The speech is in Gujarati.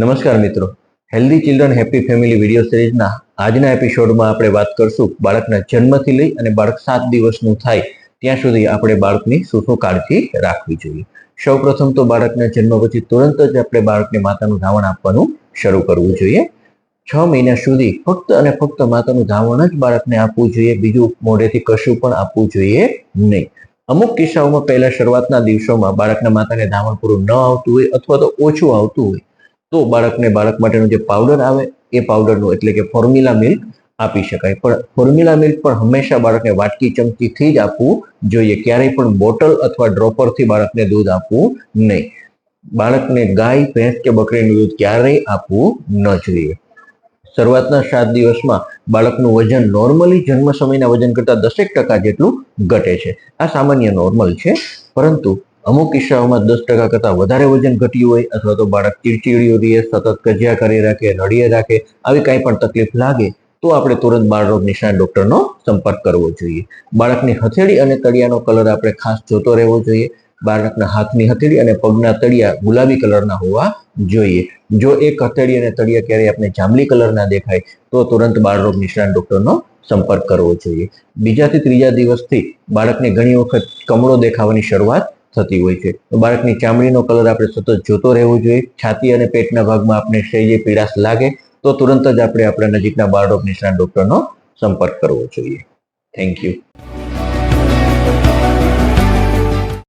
નમસ્કાર મિત્રો. Healthy children happy family video સિરીઝના આજના એપિસોડમાં આપણે વાત કરશું બાળકના જન્મથી લઈ અને બાળક સાત દિવસનું થાય ત્યાં સુધી આપણે બાળકની શું શું કાળજી રાખવી જોઈએ. સૌપ્રથમ તો બાળકના જન્મ પછી તુરંત જ આપણે બાળકને માતાનું ધાવણ આપવાનું શરૂ કરવું જોઈએ. છ મહિના સુધી ફક્ત અને ફક્ત માતાનું ધાવણ જ બાળકને આપવું જોઈએ. બીજું મોઢેથી કશું પણ આપવું જોઈએ નહીં. અમુક કિસ્સાઓમાં પહેલા શરૂઆતના દિવસોમાં બાળકના માતાને ધાવણ પૂરું ન આવતું હોય અથવા તો ઓછું આવતું હોય તો બાળકને બાળક માટેનો જે પાવડર આવે, એ પાવડરનું એટલે કે ફોર્મ્યુલા મિલ્ક આપી શકાય. પણ ફોર્મ્યુલા મિલ્ક પણ હંમેશા બાળકને વાટકી ચમચીથી જ આપવું જોઈએ. ક્યારેય પણ બોટલ અથવા ડ્રોપરથી બાળકને દૂધ આપવું નહીં. બાળકને ગાય, ભેંસ કે બકરીનું દૂધ ક્યારેય આપવું ન જોઈએ. શરૂઆતના સાત દિવસમાં બાળકનું વજન નોર્મલી જન્મ સમયના વજન કરતાં દસેક ટકા જેટલું ઘટે છે. આ સામાન્ય નોર્મલ છે, પરંતુ અમુક કિસ્સાઓમાં દસ ટકા કરતાં વધારે વજન ઘટ્યું હોય અથવા તો બાળક ચીડચીડ્યું રહે, સતત કજિયા કરી, રાખે રડીએ રાખે, આવી કાંઈ પણ તકલીફ લાગે, તો આપણે તુરંત બાળરોગ નિષ્ણાત ડોક્ટરનો સંપર્ક કરવો જોઈએ. બાળકની હથેળી અને તળિયાનો કલર આપણે ખાસ જોતો રહેવો જોઈએ. બાળકના હાથની હથેળી અને પગના તળિયા ગુલાબી કલરના હોવા જોઈએ. જો એક હથેળી અને તળિયા ક્યારેય આપણે જાંબલી કલરના દેખાય, તો તુરંત બાળરોગ નિષ્ણાત ડોક્ટરનો સંપર્ક કરવો જોઈએ. બીજાથી ત્રીજા દિવસથી બાળકને ઘણી વખત કમળો દેખાવાની શરૂઆત થતી હોય છે. તો બાળકની ચામડીનો કલર આપણે સતત જોતો રહેવો જોઈએ. છાતી અને પેટના ભાગમાં આપણે શૈલી પીડાશ લાગે તો તુરંત જ આપણે આપણા નજીકના બાળરોગ નિષ્ણાત ડોક્ટરનો સંપર્ક કરવો જોઈએ. Thank you